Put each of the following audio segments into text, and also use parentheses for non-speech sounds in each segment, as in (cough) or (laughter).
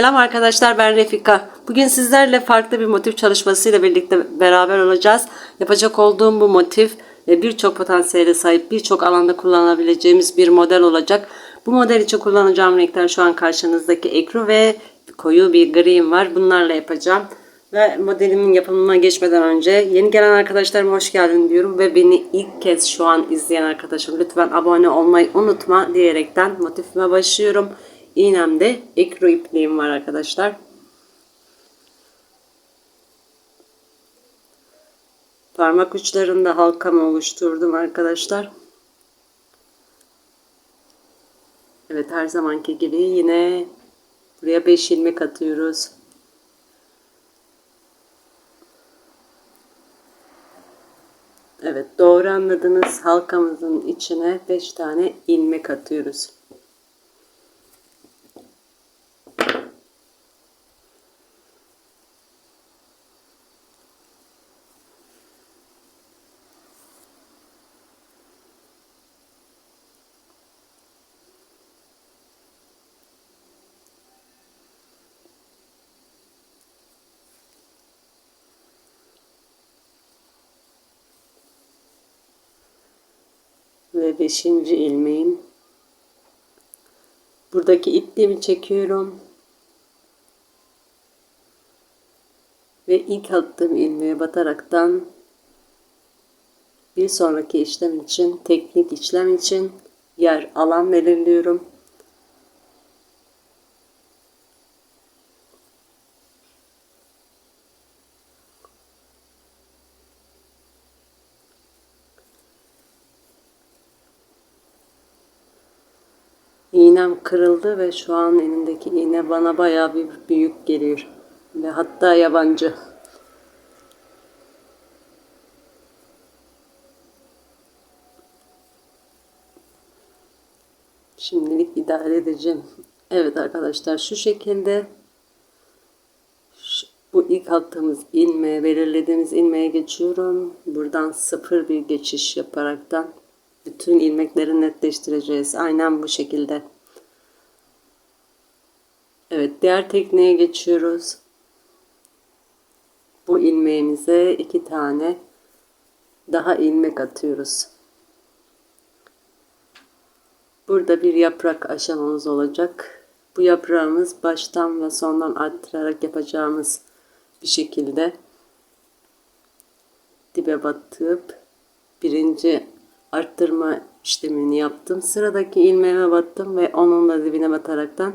Selam arkadaşlar ben Refika. Bugün sizlerle farklı bir motif çalışmasıyla birlikte beraber olacağız. Yapacak olduğum bu motif e, birçok potansiyele sahip birçok alanda kullanabileceğimiz bir model olacak. Bu model için kullanacağım renkler şu an karşınızdaki ekru ve koyu bir green var. Bunlarla yapacağım. Ve modelimin yapımına geçmeden önce yeni gelen arkadaşlarıma hoş geldin diyorum ve beni ilk kez şu an izleyen arkadaşım lütfen abone olmayı unutma diyerekten motifime başlıyorum. İğnemde ekru ipliğim var arkadaşlar. Parmak uçlarında halkamı oluşturdum arkadaşlar. Evet her zamanki gibi yine buraya 5 ilmek atıyoruz. Evet doğru anladınız. Halkamızın içine 5 tane ilmek atıyoruz. Ve beşinci ilmeğim. Buradaki ipliğimi çekiyorum. Ve ilk attığım ilmeğe bataraktan bir sonraki işlem için, teknik işlem için yer alan belirliyorum. İğnem kırıldı ve şu an elimdeki iğne bana bayağı bir büyük geliyor. Ve hatta yabancı. Şimdilik idare edeceğim. Evet arkadaşlar şu şekilde bu ilk attığımız ilmeğe, belirlediğimiz ilmeğe geçiyorum. Buradan sıfır bir geçiş yaparaktan bütün ilmekleri netleştireceğiz. Aynen bu şekilde. Evet, diğer tekniğe geçiyoruz. Bu ilmeğimize iki tane daha ilmek atıyoruz. Burada bir yaprak aşamamız olacak. Bu yaprağımız baştan ve sondan arttırarak yapacağımız bir şekilde dibe batıp birinci arttırma işlemini yaptım. Sıradaki ilmeğime battım ve onun da dibine bataraktan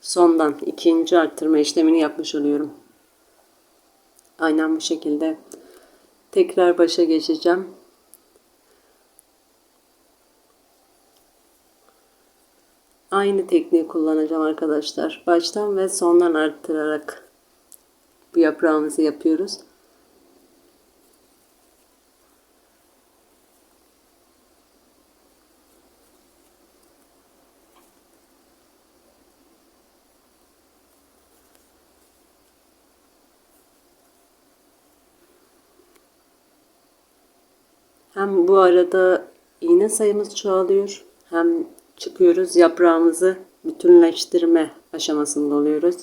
sondan ikinci arttırma işlemini yapmış oluyorum. Aynen bu şekilde. Tekrar başa geçeceğim. Aynı tekniği kullanacağım arkadaşlar. Baştan ve sondan arttırarak bu yaprağımızı yapıyoruz. Hem bu arada iğne sayımız çoğalıyor hem çıkıyoruz yaprağımızı bütünleştirme aşamasında oluyoruz.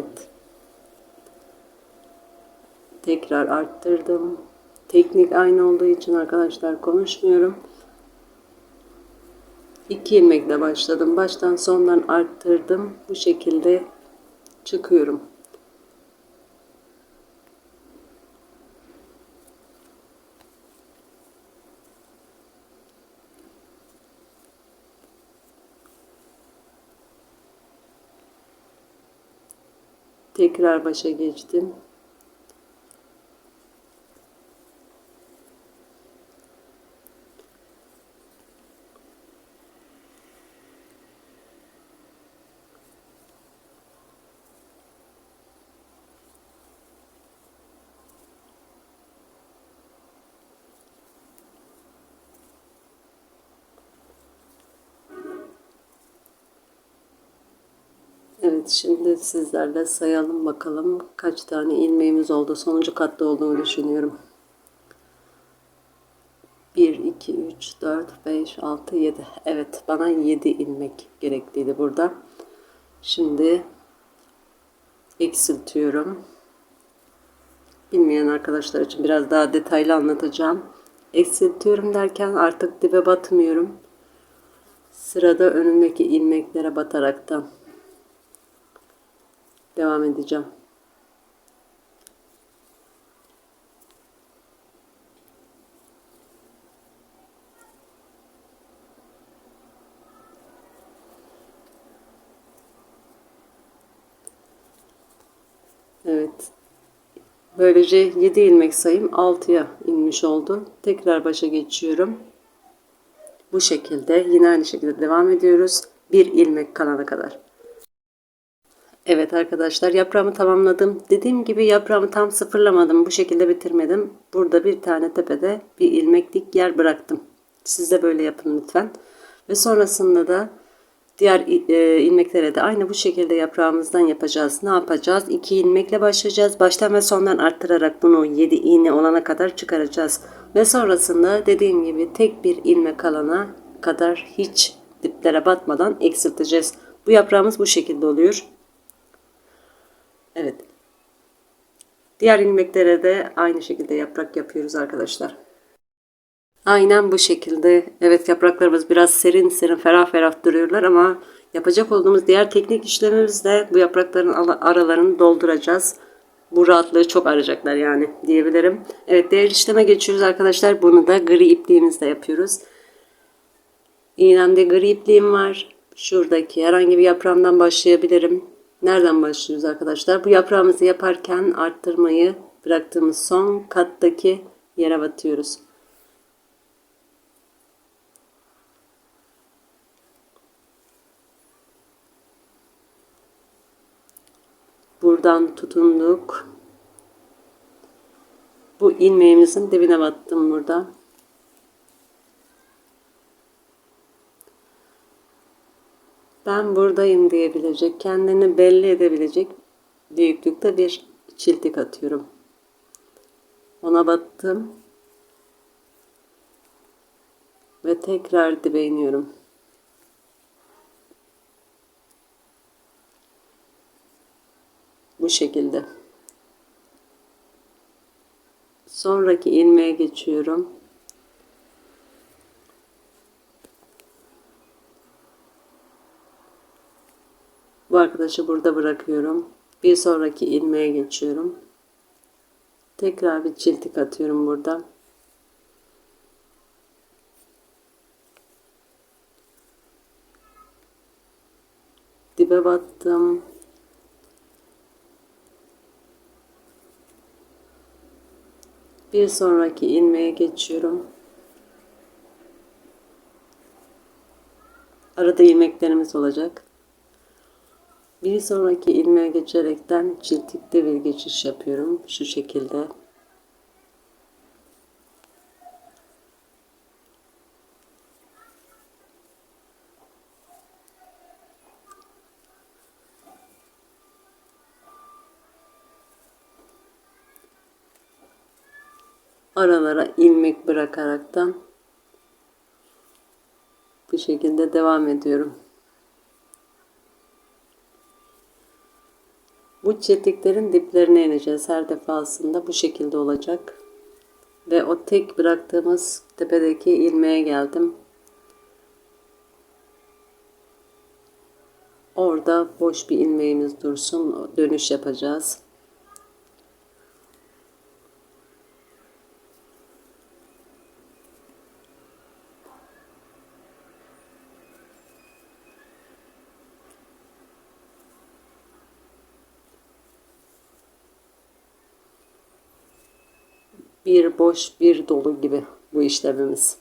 Evet. Tekrar arttırdım. Teknik aynı olduğu için arkadaşlar konuşmuyorum. İki ilmekle başladım. Baştan sondan arttırdım. Bu şekilde çıkıyorum. Tekrar başa geçtim. Evet şimdi sizlerle sayalım bakalım kaç tane ilmeğimiz oldu. Sonuncu katta olduğunu düşünüyorum. 1, 2, 3, 4, 5, 6, 7. Evet bana 7 ilmek gerekliydi burada. Şimdi eksiltiyorum. Bilmeyen arkadaşlar için biraz daha detaylı anlatacağım. Eksiltiyorum derken artık dibe batmıyorum. Sırada önündeki ilmeklere bataraktan devam edeceğim. Evet. Böylece 7 ilmek sayım 6'ya inmiş oldu. Tekrar başa geçiyorum. Bu şekilde yine aynı şekilde devam ediyoruz. Bir ilmek kalana kadar. Evet arkadaşlar yaprağımı tamamladım. Dediğim gibi yaprağımı tam sıfırlamadım. Bu şekilde bitirmedim. Burada bir tane tepede bir ilmeklik yer bıraktım. Siz de böyle yapın lütfen. Ve sonrasında da diğer e, ilmeklere de aynı bu şekilde yaprağımızdan yapacağız. Ne yapacağız? 2 ilmekle başlayacağız. Baştan ve sondan arttırarak bunu 7 iğne olana kadar çıkaracağız. Ve sonrasında dediğim gibi tek bir ilmek kalana kadar hiç diplere batmadan eksilteceğiz. Bu yaprağımız bu şekilde oluyor. Evet. Diğer ilmeklere de aynı şekilde yaprak yapıyoruz arkadaşlar. Aynen bu şekilde. Evet yapraklarımız biraz serin serin ferah ferah duruyorlar ama yapacak olduğumuz diğer teknik işlemimizde bu yaprakların aralarını dolduracağız. Bu rahatlığı çok arayacaklar yani diyebilirim. Evet diğer işleme geçiyoruz arkadaşlar. Bunu da gri ipliğimizle yapıyoruz. İğnemde gri ipliğim var. Şuradaki herhangi bir yaprağımdan başlayabilirim. Nereden başlıyoruz arkadaşlar? Bu yaprağımızı yaparken arttırmayı bıraktığımız son kattaki yere batıyoruz. Buradan tutunduk. Bu ilmeğimizin dibine battım burada. Ben buradayım diyebilecek, kendini belli edebilecek büyüklükte bir çiltik atıyorum. Ona battım. Ve tekrar dibe iniyorum. Bu şekilde. Sonraki ilmeğe geçiyorum. Bu arkadaşı burada bırakıyorum. Bir sonraki ilmeğe geçiyorum. Tekrar bir çiltik atıyorum burada. Dibe battım. Bir sonraki ilmeğe geçiyorum. Arada ilmeklerimiz olacak. Bir sonraki ilmeğe geçerekten çiltikte bir geçiş yapıyorum. Şu şekilde. aralara ilmek bırakaraktan bu şekilde devam ediyorum. Bu diplerine ineceğiz her defasında bu şekilde olacak. Ve o tek bıraktığımız tepedeki ilmeğe geldim. Orada boş bir ilmeğimiz dursun. Dönüş yapacağız. Bir boş bir dolu gibi bu işlemimiz.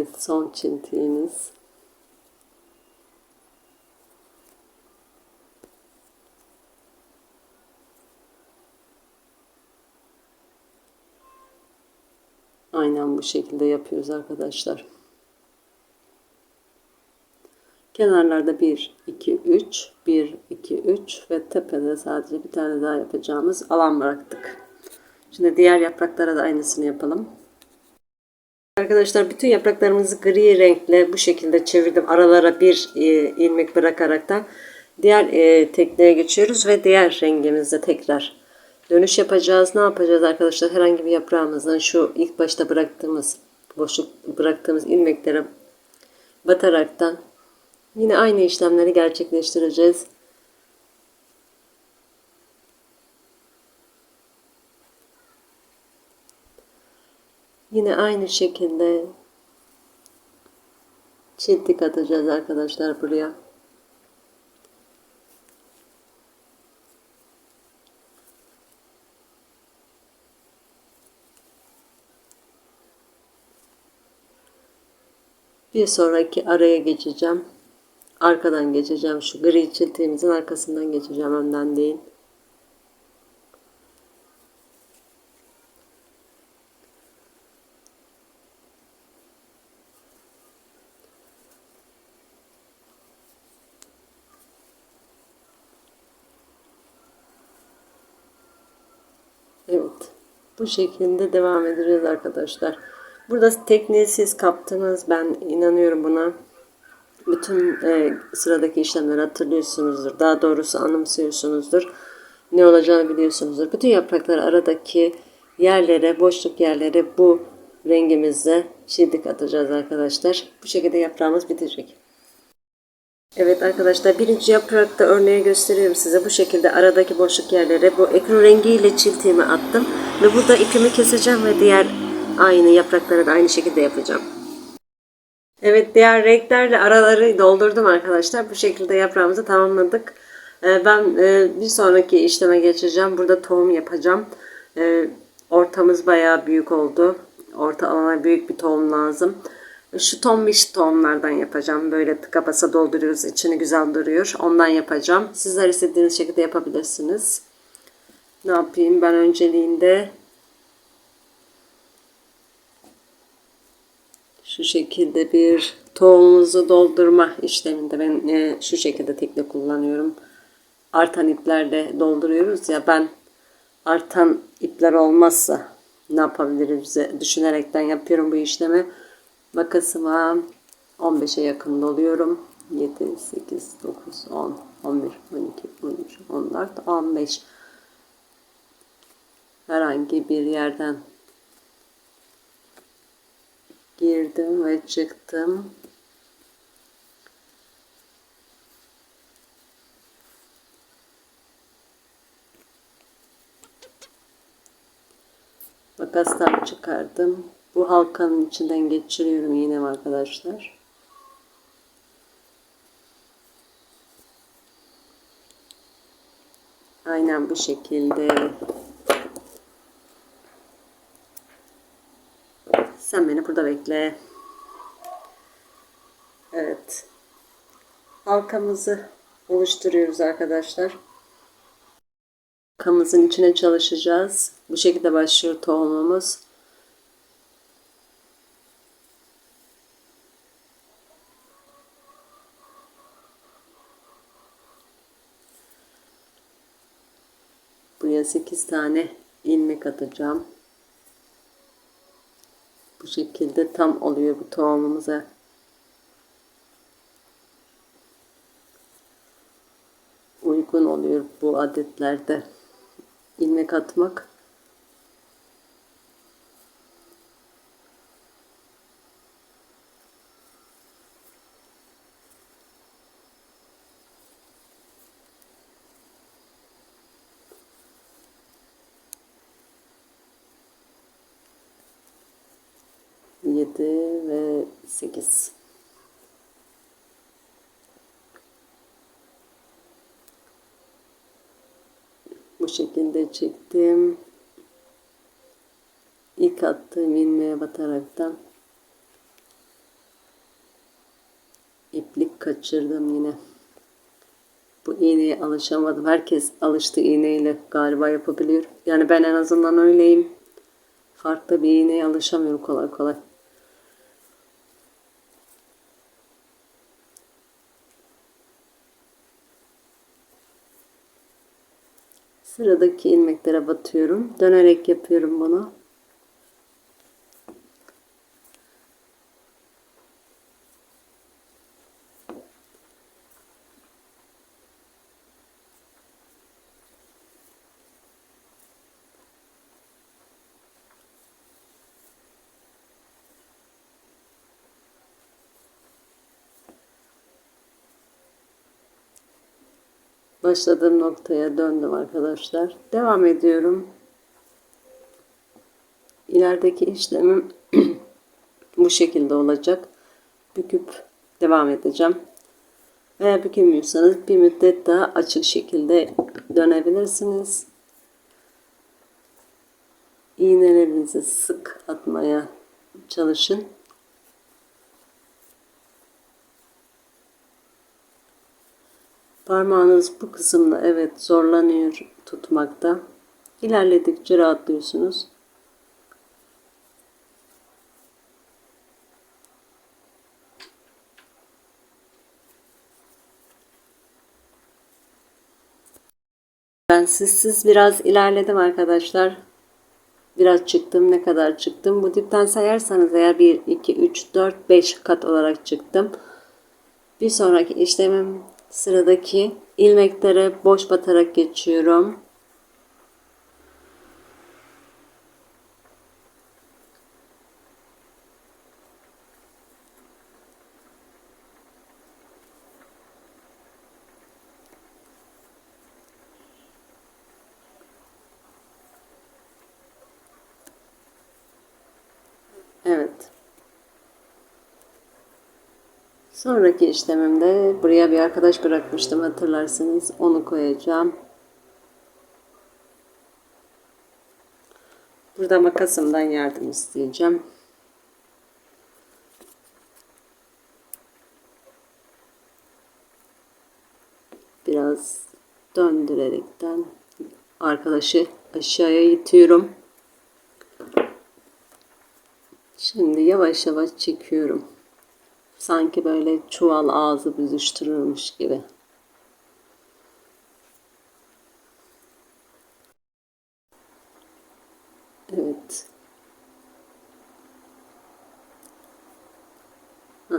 Evet son çintiğimiz. Aynen bu şekilde yapıyoruz arkadaşlar. Kenarlarda 1, 2, 3, 1, 2, 3 ve tepede sadece bir tane daha yapacağımız alan bıraktık. Şimdi diğer yapraklara da aynısını yapalım. Arkadaşlar bütün yapraklarımızı gri renkle bu şekilde çevirdim. Aralara bir e, ilmek bırakaraktan diğer e, tekneye geçiyoruz ve diğer rengimizde tekrar dönüş yapacağız. Ne yapacağız arkadaşlar? Herhangi bir yaprağımızdan şu ilk başta bıraktığımız boşluk bıraktığımız ilmeklere bataraktan yine aynı işlemleri gerçekleştireceğiz. Yine aynı şekilde çiftlik atacağız arkadaşlar buraya. Bir sonraki araya geçeceğim. Arkadan geçeceğim. Şu gri çiltiğimizin arkasından geçeceğim. Önden değil. Evet. Bu şekilde devam edeceğiz arkadaşlar. Burada tekniği siz kaptınız. Ben inanıyorum buna. Bütün e, sıradaki işlemleri hatırlıyorsunuzdur. Daha doğrusu anımsıyorsunuzdur. Ne olacağını biliyorsunuzdur. Bütün yaprakları aradaki yerlere, boşluk yerlere bu rengimizle çizik atacağız arkadaşlar. Bu şekilde yaprağımız bitecek. Evet arkadaşlar birinci yaprakta örneği gösteriyorum size. Bu şekilde aradaki boşluk yerlere bu ekru rengiyle çiltiğimi attım. Ve burada ipimi keseceğim ve diğer aynı yaprakları da aynı şekilde yapacağım. Evet diğer renklerle araları doldurdum arkadaşlar. Bu şekilde yaprağımızı tamamladık. Ee, ben e, bir sonraki işleme geçeceğim. Burada tohum yapacağım. Ee, ortamız bayağı büyük oldu. Orta alana büyük bir tohum lazım. Şu tombiş tohumlardan yapacağım. Böyle tıka basa dolduruyoruz. İçini güzel duruyor. Ondan yapacağım. Sizler istediğiniz şekilde yapabilirsiniz. Ne yapayım? Ben önceliğinde şu şekilde bir tohumumuzu doldurma işleminde ben e, şu şekilde teknik kullanıyorum. Artan iplerle dolduruyoruz ya ben artan ipler olmazsa ne yapabiliriz düşünerekten yapıyorum bu işlemi. Makasıma 15'e yakın doluyorum. 7, 8, 9, 10, 11, 12, 13, 14, 15. Herhangi bir yerden girdim ve çıktım. Makastan çıkardım. Bu halkanın içinden geçiriyorum yine arkadaşlar. Aynen bu şekilde. Sen beni burada bekle. Evet. Halkamızı oluşturuyoruz arkadaşlar. Halkamızın içine çalışacağız. Bu şekilde başlıyor tohumumuz. Buraya 8 tane ilmek atacağım. Bu şekilde tam oluyor bu tohumumuza. Uygun oluyor bu adetlerde ilmek atmak. 8 bu şekilde çektim ilk attığım ilmeğe bataraktan iplik kaçırdım yine bu iğneye alışamadım. Herkes alıştı iğneyle galiba yapabiliyor. Yani ben en azından öyleyim. Farklı bir iğneye alışamıyorum kolay kolay. Sıradaki ilmeklere batıyorum. Dönerek yapıyorum bunu. Başladığım noktaya döndüm arkadaşlar. Devam ediyorum. İlerideki işlemim (clears throat) bu şekilde olacak. Büküp devam edeceğim. Veya bükemiyorsanız bir müddet daha açık şekilde dönebilirsiniz. İğnelerinizi sık atmaya çalışın. Parmağınız bu kısımda evet zorlanıyor tutmakta. İlerledikçe rahatlıyorsunuz. Ben sizsiz biraz ilerledim arkadaşlar. Biraz çıktım. Ne kadar çıktım? Bu dipten sayarsanız eğer 1, 2, 3, 4, 5 kat olarak çıktım. Bir sonraki işlemim sıradaki ilmeklere boş batarak geçiyorum. Evet. Sonraki işlemimde buraya bir arkadaş bırakmıştım hatırlarsınız. Onu koyacağım. Burada makasımdan yardım isteyeceğim. Biraz döndürerekten arkadaşı aşağıya itiyorum. Şimdi yavaş yavaş çekiyorum. Sanki böyle çuval ağzı büzüştürülmüş gibi. Evet. Heh,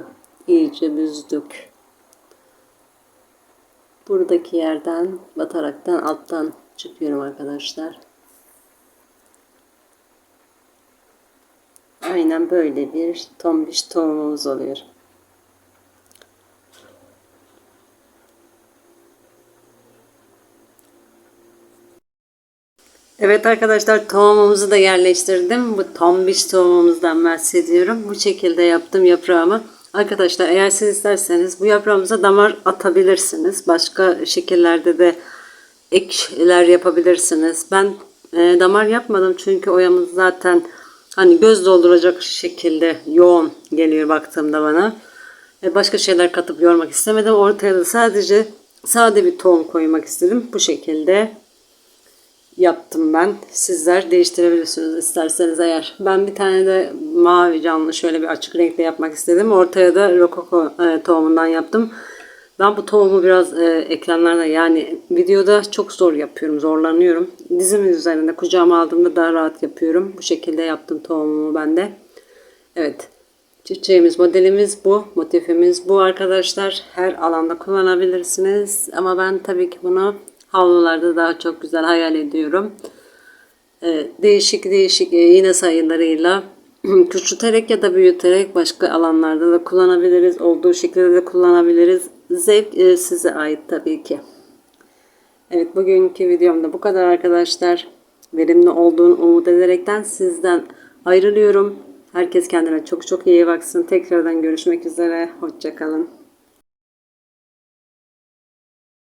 iyice büzdük. Buradaki yerden bataraktan alttan çıkıyorum arkadaşlar. Aynen böyle bir tombiş tohumumuz oluyor. Evet arkadaşlar tohumumuzu da yerleştirdim. Bu tombiş tohumumuzdan bahsediyorum. Bu şekilde yaptım yaprağımı. Arkadaşlar eğer siz isterseniz bu yaprağımıza damar atabilirsiniz. Başka şekillerde de ekler yapabilirsiniz. Ben e, damar yapmadım çünkü oyamız zaten hani göz dolduracak şekilde yoğun geliyor baktığımda bana. E, başka şeyler katıp yormak istemedim. Ortaya da sadece sade bir tohum koymak istedim. Bu şekilde yaptım ben. Sizler değiştirebilirsiniz isterseniz eğer. Ben bir tane de mavi canlı şöyle bir açık renkle yapmak istedim. Ortaya da rokoko e, tohumundan yaptım. Ben bu tohumu biraz e, ekranlarda yani videoda çok zor yapıyorum, zorlanıyorum. Dizimin üzerinde kucağıma aldığımda daha rahat yapıyorum. Bu şekilde yaptım tohumumu ben de. Evet. Çiçeğimiz, modelimiz bu. Motifimiz bu arkadaşlar. Her alanda kullanabilirsiniz. Ama ben tabii ki bunu havlularda daha çok güzel hayal ediyorum. Ee, değişik değişik e, iğne sayılarıyla (clears throat) küçülterek ya da büyüterek başka alanlarda da kullanabiliriz. Olduğu şekilde de kullanabiliriz. Zevk e, size ait tabii ki. Evet bugünkü videomda bu kadar arkadaşlar. Verimli olduğunu umut ederekten sizden ayrılıyorum. Herkes kendine çok çok iyi baksın. Tekrardan görüşmek üzere. Hoşçakalın.